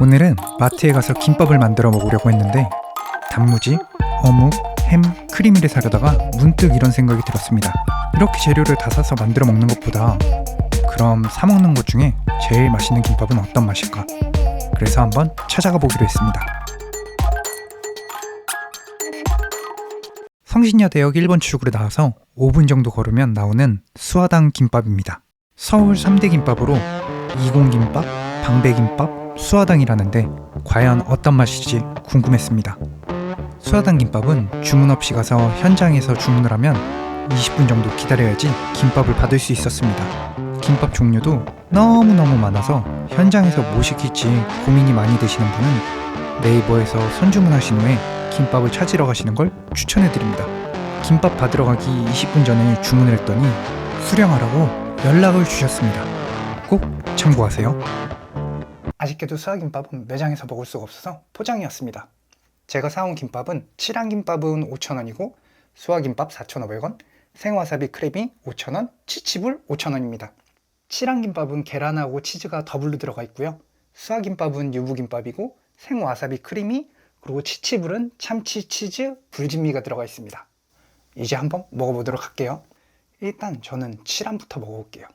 오늘은 마트에 가서 김밥을 만들어 먹으려고 했는데 단무지, 어묵, 햄, 크리미를 사려다가 문득 이런 생각이 들었습니다. 이렇게 재료를 다 사서 만들어 먹는 것보다 그럼 사 먹는 것 중에 제일 맛있는 김밥은 어떤 맛일까? 그래서 한번 찾아가 보기로 했습니다. 성신여대역 1번 출구로 나와서 5분 정도 걸으면 나오는 수화당 김밥입니다. 서울 3대 김밥으로 이공김밥, 방배김밥, 수화당이라는데 과연 어떤 맛일지 궁금했습니다. 수화당 김밥은 주문 없이 가서 현장에서 주문을 하면 20분 정도 기다려야지 김밥을 받을 수 있었습니다. 김밥 종류도 너무너무 많아서 현장에서 뭐 시킬지 고민이 많이 되시는 분은 네이버에서 선주문하신 후에 김밥을 찾으러 가시는 걸 추천해 드립니다. 김밥 받으러 가기 20분 전에 주문을 했더니 수령하라고 연락을 주셨습니다. 꼭 참고하세요. 아쉽게도 수화김밥은 매장에서 먹을 수가 없어서 포장이었습니다. 제가 사온 김밥은 칠한김밥은 5,000원이고 수화김밥 4,500원, 생와사비 크랩이 5,000원, 치치불 5,000원입니다. 칠한김밥은 계란하고 치즈가 더블로 들어가 있고요. 수화김밥은 유부김밥이고 생와사비 크림이 그리고 치치불은 참치 치즈 불진미가 들어가 있습니다. 이제 한번 먹어보도록 할게요. 일단 저는 칠한부터 먹어볼게요.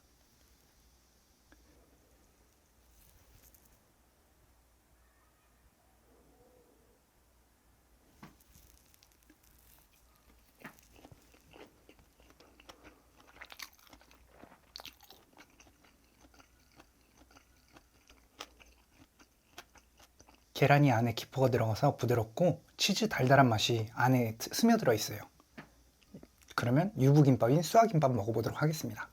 계란이 안에 기포가 들어가서 부드럽고 치즈 달달한 맛이 안에 스- 스며들어 있어요. 그러면 유부김밥인 쏘아김밥 먹어보도록 하겠습니다.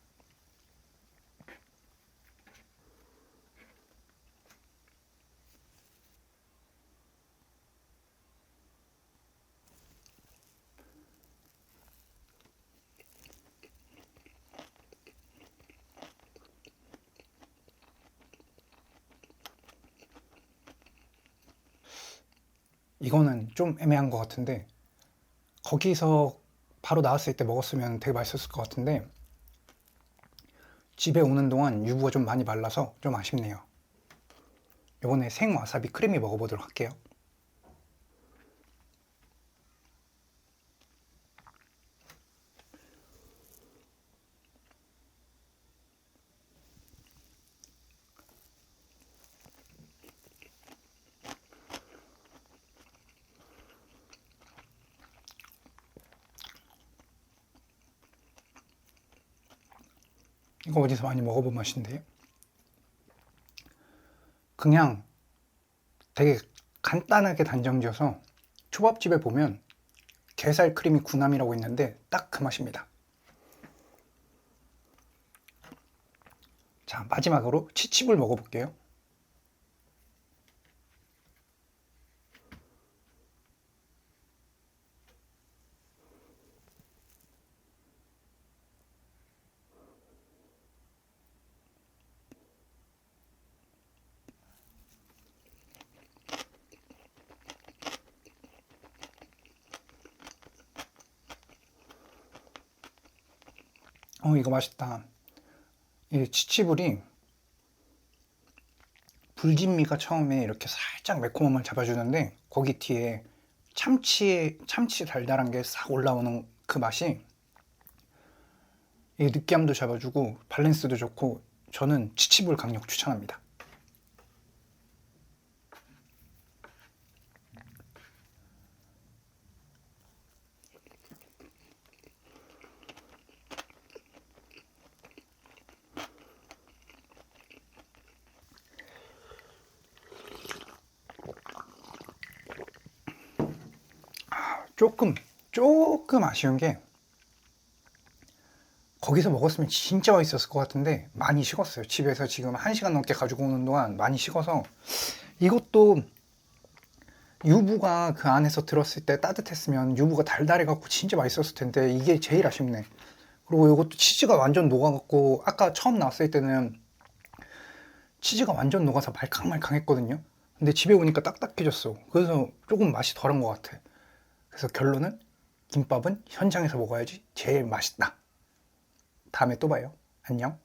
이거는 좀 애매한 것 같은데 거기서 바로 나왔을 때 먹었으면 되게 맛있었을 것 같은데 집에 오는 동안 유부가 좀 많이 말라서 좀 아쉽네요. 이번에 생 와사비 크림이 먹어보도록 할게요. 이거 어디서 많이 먹어본 맛인데 그냥 되게 간단하게 단정지어서 초밥집에 보면 게살 크림이 구남이라고 있는데 딱 그 맛입니다. 자 마지막으로 치칩을 먹어볼게요. 어 이거 맛있다. 이 치치불이 불진미가 처음에 이렇게 살짝 매콤함을 잡아주는데 거기 뒤에 참치의 참치 달달한 게 싹 올라오는 그 맛이 이 느끼함도 잡아주고 밸런스도 좋고 저는 치치불 강력 추천합니다. 조금 조금 아쉬운 게 거기서 먹었으면 진짜 맛있었을 것 같은데 많이 식었어요. 집에서 지금 1시간 넘게 가지고 오는 동안 많이 식어서 이것도 유부가 그 안에서 들었을 때 따뜻했으면 유부가 달달해갖고 진짜 맛있었을 텐데 이게 제일 아쉽네. 그리고 이것도 치즈가 완전 녹아갖고 아까 처음 나왔을 때는 치즈가 완전 녹아서 말캉말캉했거든요. 근데 집에 오니까 딱딱해졌어. 그래서 조금 맛이 덜한 것 같아. 그래서 결론은 김밥은 현장에서 먹어야지 제일 맛있다. 다음에 또 봐요. 안녕.